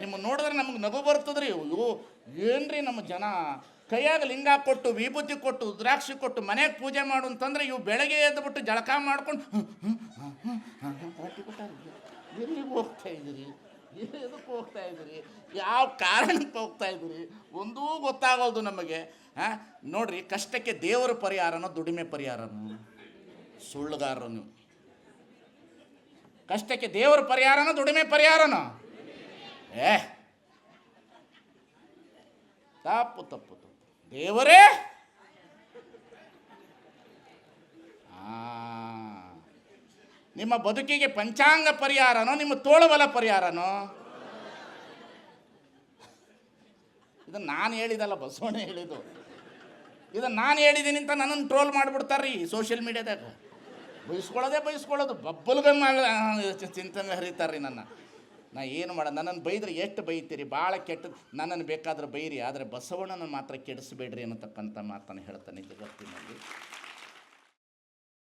ನಿಮ್ಮನ್ನು ನೋಡಿದ್ರೆ ನಮಗೆ ನಗು ಬರ್ತದ್ರಿ ಅಯ್ಯೋ, ಏನ್ರಿ ನಮ್ಮ ಜನ? ಕೈಯಾಗ ಲಿಂಗ ಕೊಟ್ಟು, ವಿಭೂತಿ ಕೊಟ್ಟು ರುದ್ರಾಕ್ಷಿ ಕೊಟ್ಟು, ಮನೆಗೆ ಪೂಜೆ ಮಾಡು ಅಂತಂದ್ರೆ ಇವು ಬೆಳಗ್ಗೆ ಎದ್ದುಬಿಟ್ಟು ಜಳಕ ಮಾಡ್ಕೊಂಡು ಎಲ್ಲಿಗೆ ಹೋಗ್ತಾ ಇದ್ದೀರಿ? ಎದಕ್ಕೆ ಹೋಗ್ತಾ ಇದ್ದೀರಿ? ಯಾವ ಕಾರಣಕ್ಕೆ ಹೋಗ್ತಾ ಇದ್ದೀರಿ? ಒಂದೂ ಗೊತ್ತಾಗೋದು ನಮಗೆ. ಹಾಂ ನೋಡ್ರಿ, ಕಷ್ಟಕ್ಕೆ ದೇವರ ಪರಿಹಾರನೋ, ದುಡಿಮೆ ಪರಿಹಾರನೋ? ಸುಳ್ಳುಗಾರರು ನೀವು. ಕಷ್ಟಕ್ಕೆ ದೇವರ ಪರಿಹಾರನೋ, ದುಡಿಮೆ ಪರಿಹಾರನೋ? ಏ. ತಪ್ಪು ತಪ್ಪು ತಪ್ಪು. ದೇವರೇ. ನಿಮ್ಮ ಬದುಕಿಗೆ ಪಂಚಾಂಗ ಪರಿಹಾರನೋ, ನಿಮ್ಮ ತೋಳುಬಲ ಪರಿಹಾರನೋ? ಇದನ್ನು ನಾನು ಹೇಳಿದಲ್ಲ, ಬಸವಣ್ಣ ಹೇಳಿದ್ದು. ಇದನ್ನು ನಾನು ಹೇಳಿದ್ದೀನಿ ಅಂತ ನನ್ನನ್ನು ಟ್ರೋಲ್ ಮಾಡಿಬಿಡ್ತಾರ್ರಿ ಸೋಷಿಯಲ್ ಮೀಡ್ಯಾದಾಗ ಬಯಸ್ಕೊಳ್ಳೋದೇ ಬಯಸ್ಕೊಳ್ಳೋದು ಬಬ್ಬಲ್ಗೆ ಚಿಂತನೆ ಹರಿತಾರ್ರಿ ನನ್ನ. ನಾ ಏನು ಮಾಡ, ನನ್ನನ್ನು ಬೈದ್ರೆ ಎಷ್ಟು ಬೈತೀರಿ? ಭಾಳ ಕೆಟ್ಟದ್ದು ನನ್ನನ್ನು ಬೇಕಾದ್ರೆ ಬೈರಿ, ಆದರೆ ಬಸವಣ್ಣನ ಮಾತ್ರ ಕೆಡಿಸ್ಬೇಡ್ರಿ ಅನ್ನತಕ್ಕಂಥ ಮಾತನ್ನು ಹೇಳ್ತಾನೆ ಜಗತ್ತು